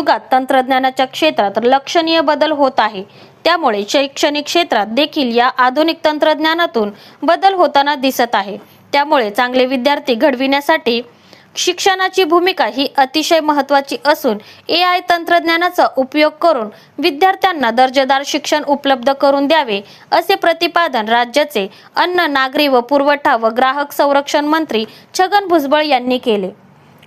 युगात तंत्रज्ञानाच्या क्षेत्रात लक्षणीय बदल होत आहे. त्यामुळे शैक्षणिक क्षेत्रात देखील या आधुनिक तंत्रज्ञानातून बदल होताना दिसत आहे. त्यामुळे चांगले विद्यार्थी घडविण्यासाठी शिक्षणाची भूमिका ही अतिशय महत्त्वाची असून ए आय तंत्रज्ञानाचा उपयोग करून विद्यार्थ्यांना दर्जेदार शिक्षण उपलब्ध करून द्यावे असे प्रतिपादन राज्याचे अन्न नागरी व पुरवठा व ग्राहक संरक्षण मंत्री छगन भुजबळ यांनी केले.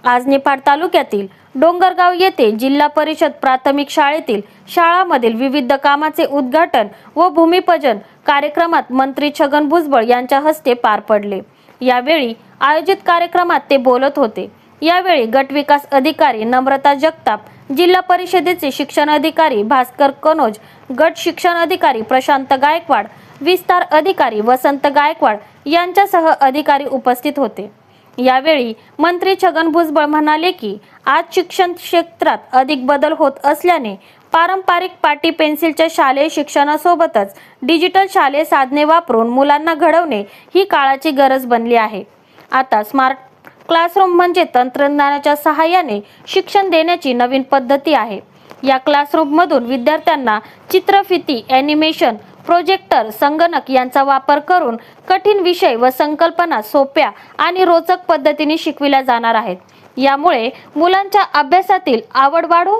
आज निफाड तालुक्यातील डोंगरगाव येथे जिल्हा परिषद प्राथमिक शाळेतील शाळामधील विविध कामाचे उद्घाटन व भूमिपूजन कार्यक्रमात मंत्री छगन भुजबळ यांच्या हस्ते पार पडले. यावेळी आयोजित कार्यक्रमात ते बोलत होते. यावेळी गट विकास अधिकारी नम्रता जगताप जिल्हा परिषदेचे शिक्षण अधिकारी भास्कर कनोज गट शिक्षण अधिकारी प्रशांत गायकवाड विस्तार अधिकारी वसंत गायकवाड यांच्यासह अधिकारी उपस्थित होते. यावेळी मंत्री छगन भुजबळ म्हणाले की आज शिक्षण क्षेत्रात अधिक बदल होत असल्याने पारंपरिक पाटी पेन्सिलच्या शालेय शिक्षणासोबतच डिजिटल शालेय साधने वापरून मुलांना घडवणे ही काळाची गरज बनली आहे. आता स्मार्ट क्लासरूम म्हणजे तंत्रज्ञानाच्या सहाय्याने शिक्षण देण्याची नवीन पद्धती आहे. या क्लासरूममधून विद्यार्थ्यांना चित्रफिती ॲनिमेशन प्रोजेक्टर संगणक यांचा वापर करून कठीण विषय व संकल्पना सोप्या आणि रोचक पद्धतीने शिकविल्या जाणार आहेत. यामुळे मुलांच्या अभ्यासातील आवड वाढू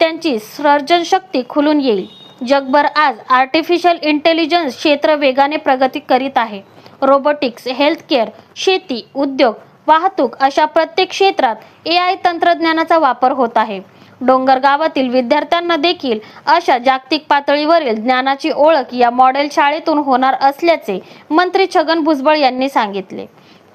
त्यांची सर्जनशक्ती खुलून येईल. जगभर आज आर्टिफिशियल इंटेलिजन्स क्षेत्र वेगाने प्रगती करीत आहे. रोबोटिक्स हेल्थकेअर शेती उद्योग वाहतूक अशा प्रत्येक क्षेत्रात ए आय तंत्रज्ञानाचा वापर होत आहे. डोंगर गावातील विद्यार्थ्यांना देखील अशा जागतिक पातळीवरील ज्ञानाची ओळख या मॉडेल शाळेतून होणार असल्याचे मंत्री छगन भुजबळ यांनी सांगितले.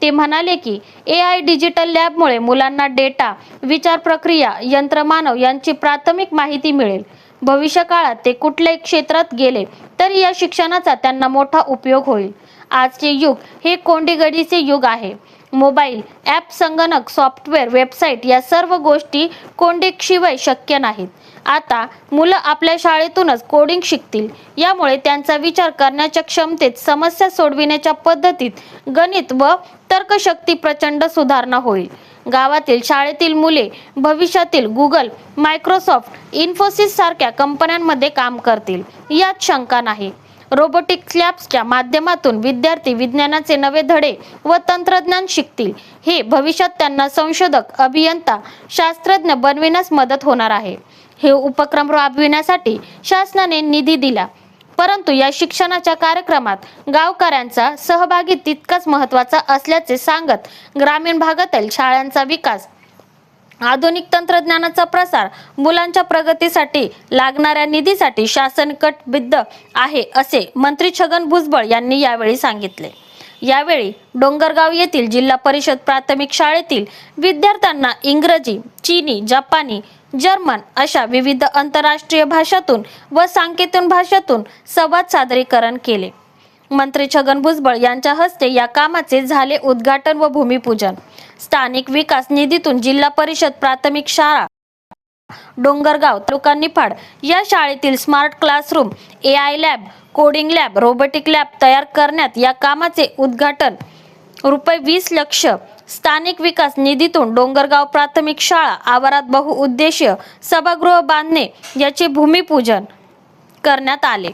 ते म्हणाले की ए आय डिजिटल लॅबमुळे मुलांना डेटा विचार प्रक्रिया यंत्रमानव यांची प्राथमिक माहिती मिळेल. भविष्य काळात ते कुठल्याही क्षेत्रात गेले तरी या शिक्षणाचा त्यांना मोठा उपयोग होईल. आजचे युग हे कोंडीगडीचे युग आहे. मोबाईल ॲप संगणक सॉफ्टवेअर वेबसाईट या सर्व गोष्टी कोंडिकशिवाय शक्य नाहीत. आता मुलं आपल्या शाळेतूनच कोडिंग शिकतील. यामुळे त्यांचा विचार करण्याच्या क्षमतेत समस्या सोडविण्याच्या पद्धतीत गणित व तर्कशक्ती प्रचंड सुधारणा होईल. गावातील शाळेतील मुले भविष्यातील गुगल मायक्रोसॉफ्ट इन्फोसिस सारख्या कंपन्यांमध्ये काम करतील. यात शंका नाही. रोबोटिक लॅब्सच्या माध्यमातून विद्यार्थी विज्ञानाचे नवे धडे व तंत्रज्ञान शिकतील. हे भविष्यात त्यांना संशोधक अभियंता शास्त्रज्ञ बनविण्यास मदत होणार आहे. हे उपक्रम राबविण्यासाठी शासनाने निधी दिला. परंतु या शिक्षणाच्या कार्यक्रमात गावकऱ्यांचा सहभागी तितकाच महत्त्वाचा असल्याचे सांगत ग्रामीण भागातील शाळांचा विकास आधुनिक तंत्रज्ञानाचा प्रसार मुलांच्या प्रगतीसाठी लागणाऱ्या निधीसाठी शासन कटबद्ध आहे असे मंत्री छगन भुजबळ यांनी यावेळी सांगितले. यावेळी डोंगरगाव येथील जिल्हा परिषद प्राथमिक शाळेतील विद्यार्थ्यांना इंग्रजी चीनी जपानी जर्मन अशा विविध आंतरराष्ट्रीय भाषातून व सांकेतून भाषातून संवाद सादरीकरण केले. मंत्री छगन भुजबळ यांच्या हस्ते या कामाचे झाले उद्घाटन व भूमिपूजन. स्थानिक विकास निधीतून जिल्हा परिषद प्राथमिक शाळा डोंगरगाव तालुका निफाड या शाळेतील smart classroom A I lab coding lab robotic lab तयार करण्यात या कामाचे उद्घाटन. रुपये वीस लक्ष स्थानिक विकास निधीतून डोंगरगाव प्राथमिक शाळा आवारात बहुउद्देशीय सभागृह बांधणे याचे भूमिपूजन करण्यात आले.